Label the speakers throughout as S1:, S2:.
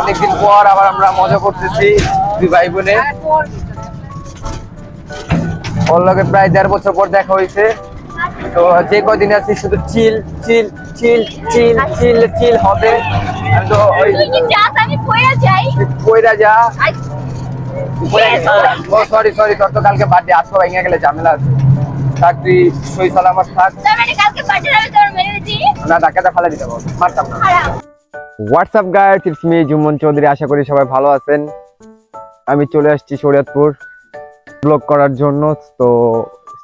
S1: অনেকদিন পর আবার আমরা মজা করতেছি দুই ভাই বোনে ওর লগে প্রায় দেড় বছর পর দেখা হয়েছে। তো যে কদিন আছি শুধু চিল চিল চিল চিল চিল চিল হবে। তো ওই কইরা যা। ও সরি সরি তোর তো কালকে বার্থডে ভেঙে গেলে ঝামেলা আছে। থাক তুই সই সালামত থাক।
S2: মানে
S1: না ডাকাতে ফালা দিতে পারব মারতাম না। What's up guys it's me Jumon Chowdhury আশা করি সবাই ভালো আছেন। আমি চলে আসছি শরীয়তপুর ব্লগ করার জন্য। তো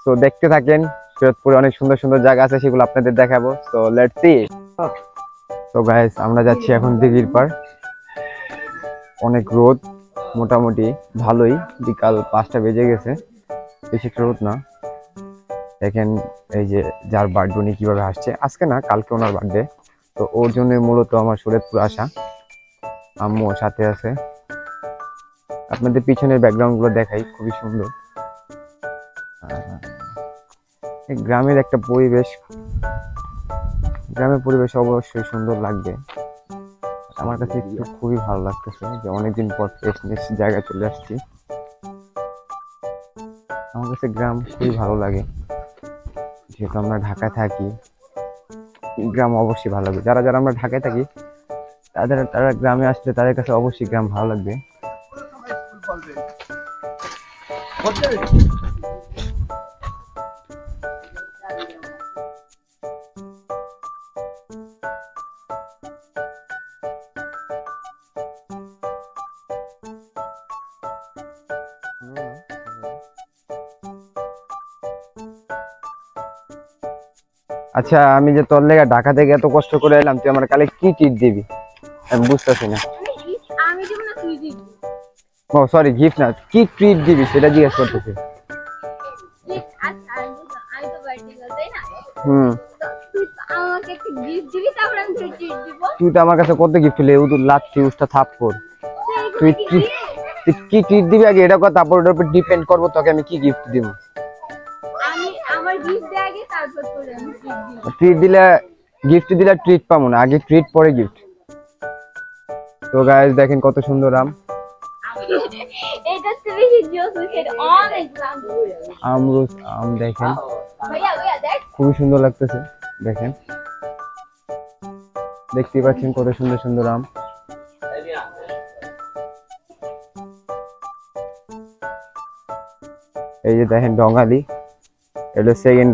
S1: তো দেখতে থাকেন শরীয়তপুরে অনেক সুন্দর সুন্দর জায়গা আছে, সেগুলো আপনাদের দেখাবো। তো লেটস সি তো গাইস আমরা যাচ্ছি এখন দিঘির পার অনেক রোদ, মোটামুটি ভালোই। বিকাল পাঁচটা বেজে গেছে। বেশি রোদ না। দেখেন, এই যে যার বার্থডে, উনি কীভাবে আসছে। আজকে না, কালকে ওনার বার্থডে। তো ওর জন্য মূলত আমার শরীরপুর আসা। আম্মু সাথে আছে। আপনাদের পিছনের ব্যাকগ্রাউন্ডগুলো দেখাই, খুবই সুন্দর। গ্রামের একটা পরিবেশ, গ্রামের পরিবেশ অবশ্যই সুন্দর লাগবে। আমার কাছে একটু খুবই ভালো লাগতেছে যে অনেকদিন পর ফ্রেশনেস জায়গায় চলে আসছি। আমার কাছে গ্রাম খুবই ভালো লাগে। যেহেতু আমরা ঢাকায় থাকি গ্রাম অবশ্যই ভালো লাগবে। যারা যারা আমরা ঢাকায় থাকি, তাদের তারা গ্রামে আসলে তাদের কাছে অবশ্যই গ্রাম ভালো লাগবে। আচ্ছা আমি যে তোর লেগে ঢাকা থেকে এত কষ্ট করে এলাম তুই আমার কালে কি টিট দিবি? আমি বুঝতেছি না।
S2: আমি দিব না তুই দিবি।
S1: ও সরি গিফট না। কি ট্রিট দিবি সেটা জিজ্ঞেস করতেছি।
S2: তো
S1: হুম।
S2: তুই তো
S1: তো আমার কাছে কত গিফট লে উদুর লাচ্ছি উষ্টা থাপ্পড়। তুই কি তুই কি ট্রিট দিবি আগে? এটা কথা তারপর ওটার উপর ডিপেন্ড করব তোকে আমি কি গিফট দিব।
S2: ট্রিট
S1: দিলে গিফট দিলে ট্রিট পাবো না আগে ট্রিট পরে গিফট তো গাইস দেখেন কত সুন্দর আম। আমরুস আম। দেখেন। খুবই সুন্দর লাগতেছে দেখেন। দেখতে পাচ্ছেন কত সুন্দর সুন্দর আম। এই যে দেখেন ডঙ্গালি। এটা সেকেন্ড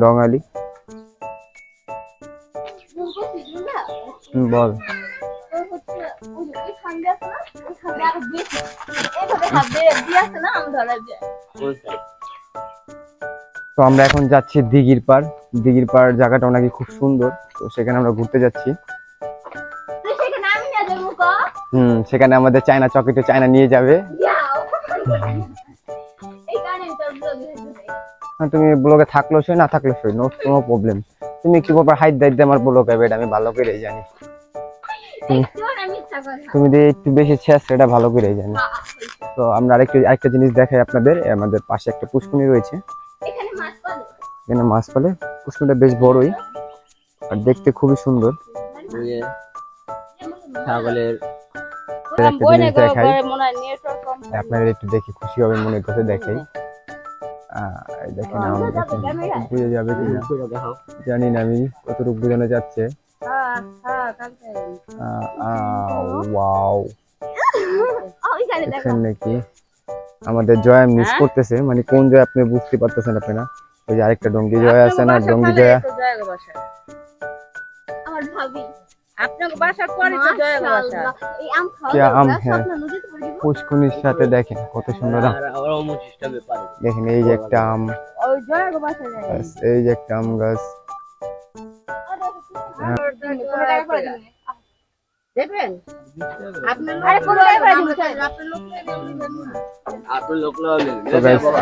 S1: হুম, বল। তো আমরা এখন যাচ্ছি দিঘির পার দিঘির পার জায়গাটা নাকি খুব সুন্দর। তো সেখানে আমরা ঘুরতে যাচ্ছি। হুম সেখানে আমাদের চায়না চকেটে চায়না নিয়ে যাবে। হ্যাঁ, তুমি ব্লগে থাকল সই না থাকল সই নো কোনো প্রবলেম তুমি কি ব্যাপার হাইট দাইট আমার ব্লগে এটা আমি ভালো করে জানি।
S2: করে
S1: তুমি যে একটু বেশি ছেস সেটা ভালো করে জানি। তো আমরা আরেকটু আরেকটা জিনিস দেখাই আপনাদের আমাদের পাশে একটা পুষ্কুনি রয়েছে।
S2: এখানে মাছ পালে।
S1: এখানে মাছ পালে পুষ্কুনিটা বেশ বড়ই আর দেখতে খুবই সুন্দর। ছাগলের একটা জিনিস দেখাই। আপনাদের একটু দেখি খুশি হবে মনে করতে দেখাই। দেখেন আম দেখেন বুঝে যাবে কিনা? জানি না আমি কতটুকু বোঝানো যাচ্ছে। ওয়াও
S2: ওইখানে দেখো
S1: দেখছেন নাকি? আমাদের জয়া মিস করতেছে। মানে কোন জয় আপনি বুঝতে পারতেছেন আপনি না ওই যে আরেকটা ডঙ্গি জয়া আছে না? ডঙ্গি জয়া?
S2: আমার ভাবি।
S3: বাসার
S2: আম?
S1: হ্যাঁ। পুষ্কুনির সাথে দেখেন কত সুন্দর আম। দেখেন এই যে একটা আম। এই যে একটা আম গাছ।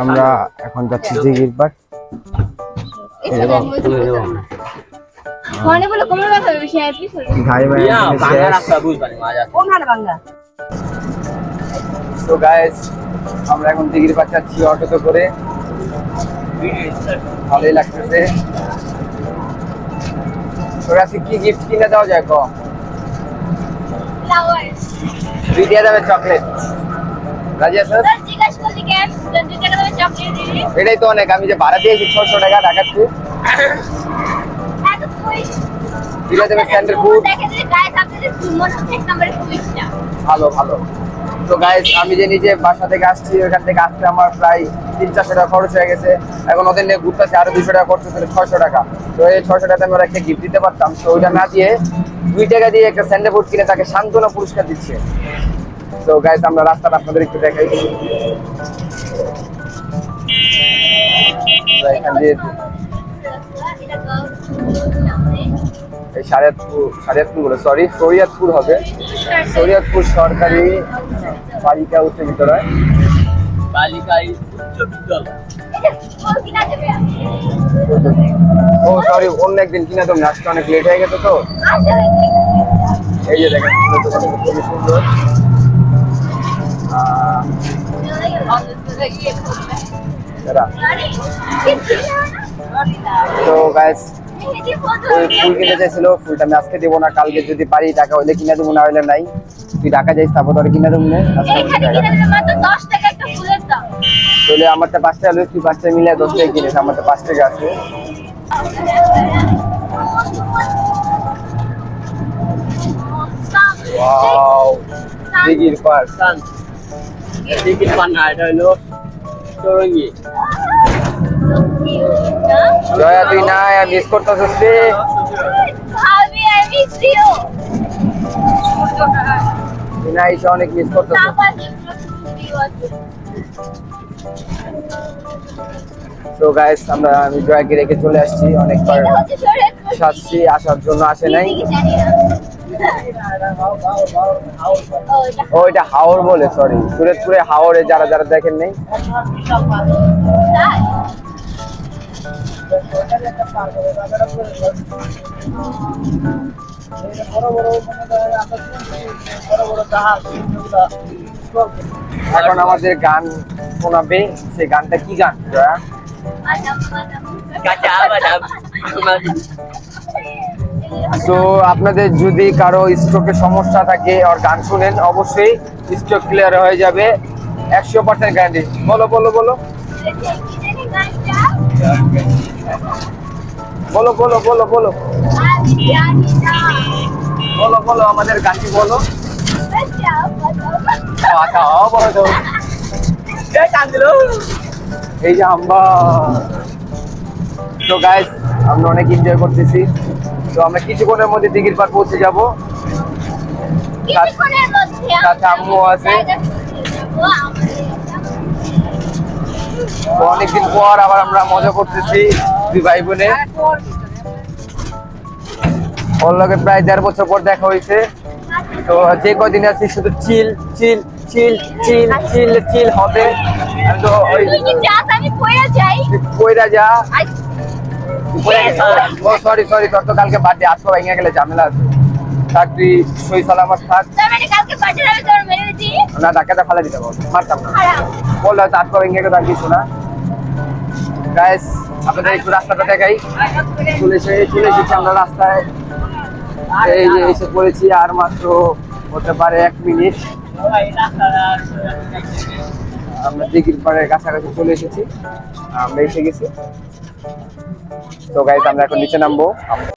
S1: আমরা এখন যাচ্ছি পার হ্যাঁ।
S2: ফোনে বলে কোমর ব্যথা হবে? বেশি অ্যাপি
S1: ভাই ভাই বাংলা রাস্তা বুঝবানি মজা
S3: কোন ভালো বাংলা।
S1: তো গাইস আমরা এখন দিঘির পাচ্ছি অটোতে করে। ভালোই লাগতেছে। তোরা কি গিফট কিনে দেওয়া যায়
S2: কম
S1: তুই দিয়ে দেবে চকলেট রাজি এটাই তো অনেক আমি যে ভাড়া দিয়েছি ছশো টাকা
S2: ঢাকার
S1: দিলে দেবে স্যান্ডেল ফুড
S2: কুইজটা
S1: ভালো ভালো। তো গাইস আমি যে নিজে বাসা থেকে আসছি ওখান থেকে আসতে আমার প্রায় তিন চারশো টাকা খরচ হয়ে গেছে। এখন ওদের নিয়ে ঘুরতেছে আরও দুশো টাকা খরচ হচ্ছে ছয়শো টাকা। তো এই ছয়শো টাকা আমি ওরা একটা গিফট দিতে পারতাম। তো ওইটা না দিয়ে দুই টাকা দিয়ে একটা স্যান্ডেল ফুড কিনে তাকে সান্ত্বনা পুরস্কার দিচ্ছে। তো গাইস আমরা রাস্তাটা আপনাদের একটু দেখাই। এখান দিয়ে এই সারিয়াতপুর সারিয়াতপুর বলে সরি শরিয়াতপুর হবে। শরিয়াতপুর সরকারি বালিকা উচ্চ বিদ্যালয়।
S3: বালিকায় উচ্চ বিদ্যালয়
S1: ও সরি অন্য একদিন কিনা তুমি আজকে অনেক লেট হয়ে গেছে তো। এই যে দেখেন খুবই সুন্দর। তো গাইস ফুল কিনতে চাইছিল ফুলটা আমি আজকে দেবো না কালকে যদি পারি টাকা হইলে কিনে দেবো না হইলে নাই। তুই টাকা যাইস তারপর তোর কিনে দেবো না। তাহলে আমারটা পাঁচ টাকা তুই পাঁচ টাকা মিলে দশ টাকা কিনিস আমারটা পাঁচ টাকা আছে। ওয়াও দিঘির পার
S3: সান টিকিট পান্না এটা হলো চৌরঙ্গি
S1: জয়া তুই না মিস করতেছিস রে। তুই না এসে অনেক মিস করতেছিস তো গাইস আমরা আমি জয়াকে রেখে চলে আসছি অনেকবার সাজছি আসার জন্য আসে নাই। ও এটা হাওর বলে সরি সুরেতপুরে হাওরে যারা যারা দেখেন নেই। এখন আমাদের গান শোনাবে সেই গানটা কি গান জয়া তো আপনাদের যদি কারও স্ট্রোকের সমস্যা থাকে আর গান শুনেন অবশ্যই স্ট্রোক ক্লিয়ার হয়ে যাবে একশো পার্সেন্ট গ্যারান্টি বলো বলো বলো বলো বলো বলো বলো। বলো বলো আমাদের গানটি বলো। এই যে আম্বা তো গাইস আমরা অনেক এনজয় করতেছি। তো আমরা কিছুক্ষণের মধ্যে দিঘির পার পৌঁছে যাব। সাথে আম্মু আছে। অনেকদিন পর আবার আমরা মজা করতেছি দুই ভাই বোনে। ওর লগে প্রায় দেড় বছর পর দেখা হয়েছে। তো যে কদিন আছি শুধু চিল চিল চিল চিল চিল চিল হবে। তো
S2: কইরা
S1: যা। ও সরি সরি তোর তো কালকে বার্থডে আজকে ভেঙে গেলে ঝামেলা আছে। থাক তুই সই সালামত থাক।
S2: মানে
S1: না ফালা দিতে বল মারতাম না।
S2: খারাপ।
S1: বলল হয়তো আজকে ভেঙে গেলে আর কিছু না। গাইস আপনাদের একটু রাস্তাটা দেখাই। চলে এসে চলে এসেছি আমরা রাস্তায়। এই যে এসে পড়েছি আর মাত্র হতে পারে এক মিনিট। আমরা দিঘির পাড়ের কাছাকাছি চলে এসেছি। আমরা এসে গেছি। তো গাইস আমরা এখন নিচে নামবো।